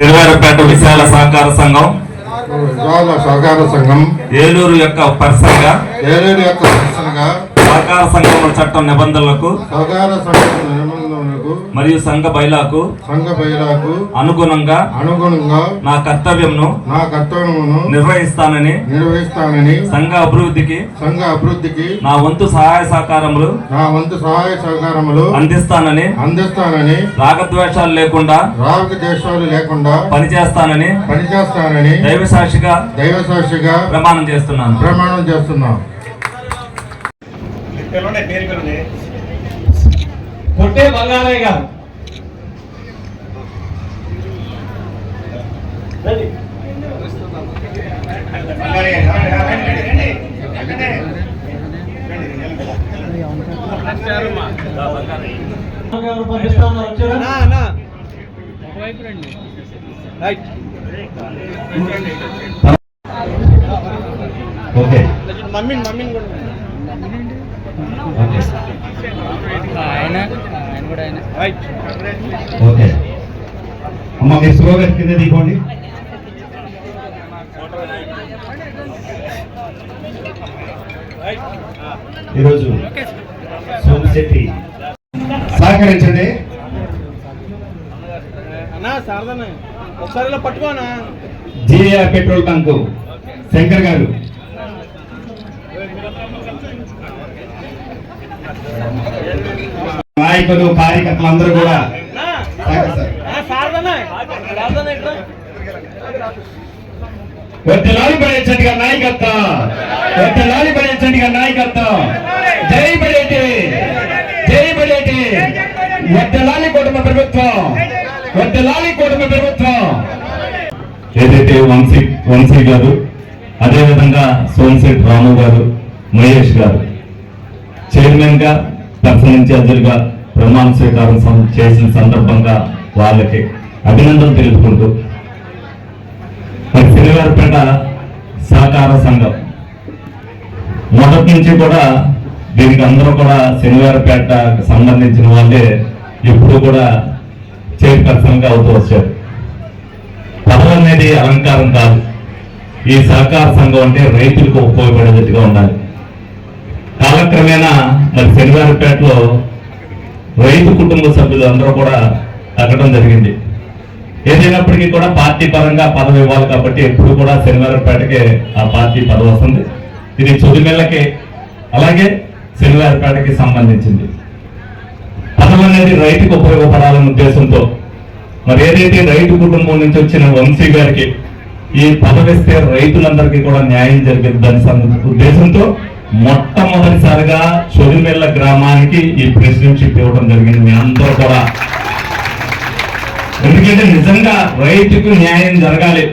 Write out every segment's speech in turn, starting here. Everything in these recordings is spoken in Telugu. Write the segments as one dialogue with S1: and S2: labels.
S1: తిరువారపేట విశాల సహకార సంఘం.
S2: సహకార సంఘం.
S1: ఏలూరు యొక్క పర్సన్గా
S2: ఏలేరు యొక్క సదస్సులుగా
S1: సహకార సంఘం చట్టం నిబంధనలకు
S2: సహకార సంఘ నిబంధనలకు
S1: మరియు సంఘ బైలాకు
S2: సంఘ బయలాకు
S1: అనుగుణంగా
S2: అనుగుణంగా
S1: నా కర్తవ్యంను
S2: నా కర్తవ్యమును
S1: నిర్వహిస్తానని
S2: నిర్వహిస్తానని
S1: సంఘ అభివృద్ధికి
S2: సంఘ అభివృద్ధికి
S1: నా వంతు సహాయ సహకారములు
S2: నా వంతు సహాయ సహకారములు
S1: అందిస్తానని
S2: అందిస్తానని
S1: రాగద్వేషాలు లేకుండా
S2: దేశాలు లేకుండా
S1: పనిచేస్తానని
S2: పనిచేస్తానని
S1: దైవ సాక్షిగా
S2: దైవ సాక్షిగా
S1: ప్రమాణం చేస్తున్నాను.
S2: ప్రమాణం చేస్తున్నాం
S3: కొట్టే బంగారయ్య గారు?
S1: ఓకే.
S3: మమ్మీని మమ్మీని కూడా
S4: ఆయన ఆయన కూడా ఆయన
S1: ఓకే. అమ్మ మీరు స్లోగా కింద దిగోండి. ఈరోజు సోమశెట్టి సహకరించండి.
S3: ఒకసారి ఇలా పట్టుకోనా
S1: జిఆర్ పెట్రోల్ బంక్. శంకర్ గారు. నాయకులు కార్యకర్తలు అందరూ కూడా వర్తలాలి పడేచండిగా నాయకత్వం వర్తలాలి పడేచండిగా నాయకత్వం జై బడేటి జై బడేటి వర్తలాలి కుటుంబ ప్రభుత్వం. వర్తలాలి కుటుంబ ప్రభుత్వం. ఏదైతే వంశీ వంశీ గారు అదేవిధంగా సోమశెట్టి రాము గారు మహేష్ గారు చైర్మన్గా పర్సన్ ఇన్ఛార్జీలుగా ప్రమాణ స్వీకారం చేసిన సందర్భంగా వాళ్ళకి అభినందనలు తెలుపుకుంటూ. మరి శనివారపేట సహకార సంఘం. మొదటి నుంచి కూడా దీనికి అందరూ కూడా శనివారపేటకు సంబంధించిన వాళ్ళే ఎప్పుడు కూడా చైర్పర్సన్గా అవుతూ వచ్చారు. పదవి అనేది అలంకారం కాదు. ఈ సహకార సంఘం అంటే రైతులకు ఉపయోగపడేటట్టుగా ఉండాలి. కాలక్రమేణా మరి శనివారపేటలో రైతు కుటుంబ సభ్యులు అందరూ కూడా తగ్గడం జరిగింది. ఏదైనప్పటికీ కూడా పార్టీ పరంగా పదవి ఇవ్వాలి కాబట్టి ఎప్పుడు కూడా శనివారపేటకే ఆ పార్టీ పదవి వస్తుంది. ఇది చొదిమెల్లకి అలాగే శనివారపేటకి సంబంధించింది. పదవి అనేది రైతుకు ఉపయోగపడాలనే ఉద్దేశంతో మరి ఏదైతే రైతు కుటుంబం నుంచి వచ్చిన వంశీ గారికి ఈ పదవిస్తే రైతులందరికీ కూడా న్యాయం జరిగింది దాని ఉద్దేశంతో మొట్టమొదటిసారిగా చొదిమెల్ల గ్రామానికి ఈ ప్రెసిడెంట్షిప్ ఇవ్వడం జరిగింది. మీ అందరూ కూడా. ఎందుకంటే నిజంగా రైతుకు న్యాయం జరగాలి.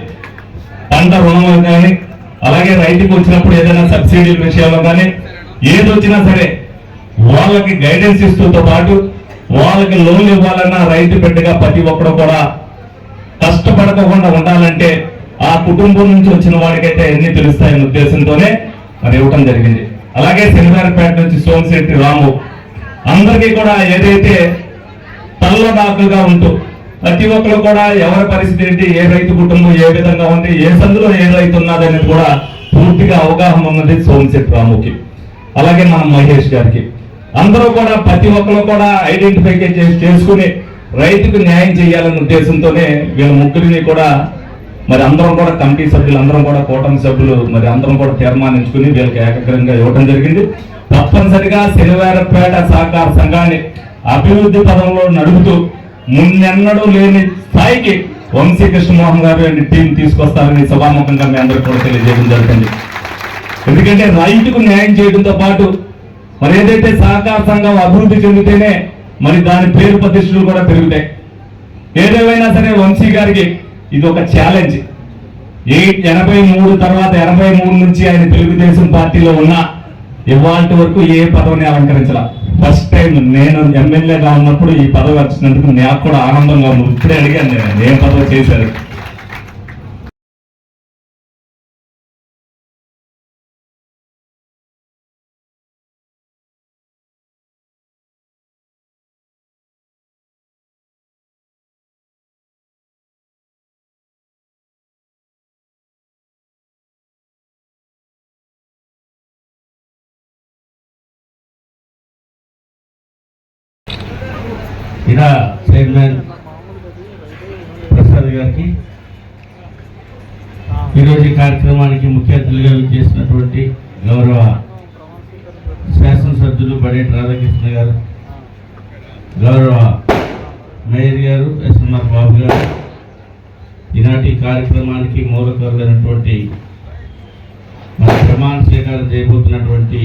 S1: పంట రుణం కానీ అలాగే రైతుకు వచ్చినప్పుడు ఏదైనా సబ్సిడీల విషయంలో కానీ ఏది వచ్చినా సరే వాళ్ళకి గైడెన్స్ ఇస్తూతో పాటు వాళ్ళకి లోన్లు ఇవ్వాలన్నా రైతు బిడ్డగా ప్రతి ఒక్కడు కూడా కష్టపడకుండా ఉండాలంటే ఆ కుటుంబం నుంచి వచ్చిన వాడికైతే ఎన్ని తెలుస్తాయనే ఉద్దేశంతోనే మరి ఇవ్వటం జరిగింది. అలాగే శనివారపేట నుంచి సోమశెట్టి రాము అందరికీ కూడా ఏదైతే తల్లడాకులుగా ఉంటూ ప్రతి ఒక్కరు కూడా ఎవరి పరిస్థితి ఏంటి ఏ రైతు కుటుంబం ఏ విధంగా ఉంది ఏ సందులో ఏ రైతు ఉన్నది అనేది కూడా పూర్తిగా అవగాహన ఉన్నది సోమశెట్టి రాముకి. అలాగే మన మహేష్ గారికి. అందరూ కూడా ప్రతి ఒక్కరు కూడా ఐడెంటిఫై చేసి చేసుకుని రైతుకు న్యాయం చేయాలనే ఉద్దేశంతోనే వీళ్ళ ముగ్గురిని కూడా మరి అందరం కూడా కమిటీ సభ్యులు అందరం కూడా కూటమి సభ్యులు మరి అందరం కూడా తీర్మానించుకుని వీళ్ళకి ఏకగ్రంగా ఇవ్వడం జరిగింది. తప్పనిసరిగా శనివారపేట సహకార సంఘాన్ని అభివృద్ధి పదంలో నడుపుతూ మున్నెన్నడూ లేని స్థాయికి వంశీ కృష్ణమోహన్ గారు అండ్ టీం తీసుకొస్తారని సభాముఖంగా మీ అందరికీ కూడా తెలియజేయడం జరుగుతుంది. ఎందుకంటే రైతుకు న్యాయం చేయడంతో పాటు మరి ఏదైతే సహకార సంఘం అభివృద్ధి చెందితేనే మరి దాని పేరు ప్రతిష్టలు కూడా పెరుగుతాయి. ఏదేమైనా సరే వంశీ గారికి ఇది ఒక ఛాలెంజ్ ఎయిట్ ఎనభై మూడు తర్వాత ఎనభై మూడు నుంచి ఆయన తెలుగుదేశం పార్టీలో ఉన్నా ఇవాళ వరకు ఏ పదవిని అలంకరించాల. ఫస్ట్ టైం నేను ఎమ్మెల్యేగా ఉన్నప్పుడు ఈ పదవి వచ్చినందుకు నాకు కూడా ఆనందంగా ఉంది. ఇప్పుడే అడిగాను నేను ఏం పదవి చేశారు?
S5: ఇలా చైర్మన్ ప్రసాద్ గారికి. ఈరోజు కార్యక్రమానికి ముఖ్య అతిథులుగా చేసినటువంటి గౌరవ శాసనసభ్యులు బడేటి రాధాకృష్ణ గారు గౌరవ మేయర్ గారు ఎస్ఎంఆర్ బాబు గారు. ఈనాటి కార్యక్రమానికి మూలకరులైనటువంటి మన ప్రమాణ స్వీకారం చేయబోతున్నటువంటి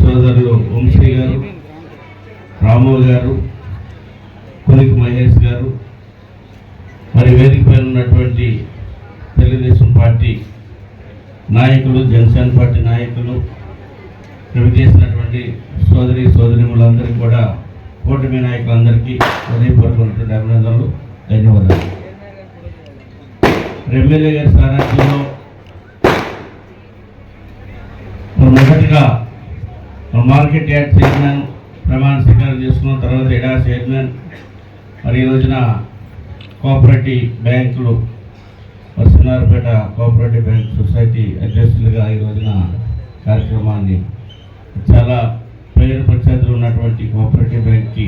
S5: సోదరులు వంశీ గారు రాము గారు కొలికి గారు మరి వేదిక పైన ఉన్నటువంటి తెలుగుదేశం పార్టీ నాయకులు జనసేన పార్టీ నాయకులు రవి చేసినటువంటి సోదరి సోదరిములందరికీ కూడా కూటమి నాయకులందరికీ హృదయపూర్వకమైనటువంటి అభినందనలు ధన్యవాదాలు. ఎమ్మెల్యే గారి సారథ్యంలో మొదటిగా మార్కెట్ యార్డ్ చైర్మన్ ప్రమాణ స్వీకారం చేసుకున్న తర్వాత ఎడా చైర్మన్ మరి ఈ రోజున కోఆపరేటివ్ బ్యాంకులు సున్నారపేట కోఆపరేటివ్ బ్యాంక్ సొసైటీ అధ్యక్షులుగా ఈ రోజున కార్యక్రమాన్ని చాలా పేరు ప్రఖ్యాతులు ఉన్నటువంటి కోఆపరేటివ్ బ్యాంక్కి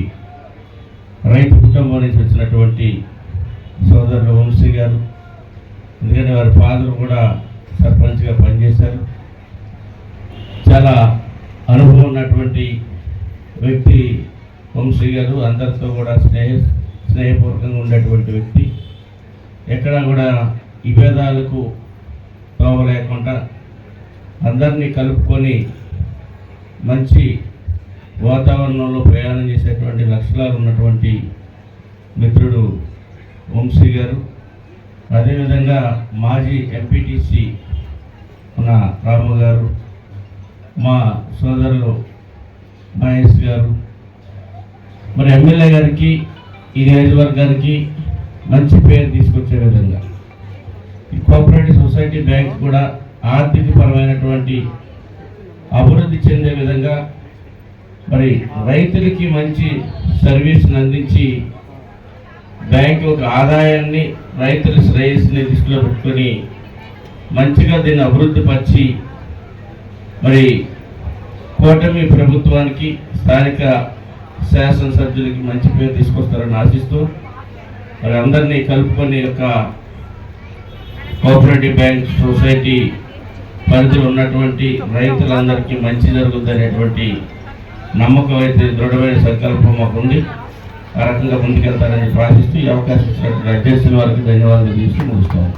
S5: రైతు కుటుంబం నుంచి వచ్చినటువంటి సోదరులు వంశీ గారు ఎందుకంటే వారి ఫాదర్ కూడా సర్పంచ్గా పనిచేశారు. చాలా అనుభవం ఉన్నటువంటి వ్యక్తి వంశీ గారు అందరితో కూడా స్నేహితులు స్నేహపూర్వకంగా ఉండేటువంటి వ్యక్తి ఎక్కడా కూడా విభేదాలకు తోవ లేకుండా అందరినీ కలుపుకొని మంచి వాతావరణంలో ప్రయాణం చేసేటువంటి లక్షణాలు ఉన్నటువంటి మిత్రుడు వంశీ గారు. అదేవిధంగా మాజీ ఎంపీటీసీ ఉన్న రాము గారు మా సోదరులు మహేష్ గారు. మరి ఎమ్మెల్యే గారికి ఈ నియోజకవర్గానికి మంచి పేరు తీసుకొచ్చే విధంగా. ఈ కోఆపరేటివ్ సొసైటీ బ్యాంక్ కూడా ఆర్థిక పరమైనటువంటి అభివృద్ధి చెందే విధంగా మరి రైతులకి మంచి సర్వీస్ని అందించి బ్యాంక్ ఒక ఆదాయాన్ని రైతుల శ్రేయస్సుని దృష్టిలో పెట్టుకొని మంచిగా దీన్ని అభివృద్ధి పరిచి మరి కూటమి ప్రభుత్వానికి స్థానిక శాసనసభ్యులకి మంచి పేరు తీసుకొస్తారని ఆశిస్తూ మరి అందరినీ కలుపుకొని యొక్క కోఆపరేటివ్ బ్యాంక్ సొసైటీ పరిధిలో ఉన్నటువంటి రైతులందరికీ మంచి జరుగుతుందనేటువంటి నమ్మకం అయితే దృఢమైన సంకల్పం మాకు ఆ రకంగా ముందుకెళ్తారని ప్రార్థిస్తూ ఈ అవకాశం ఇచ్చినటువంటి అధ్యక్షుల వారికి ధన్యవాదాలు తీసుకుని ముగిస్తాము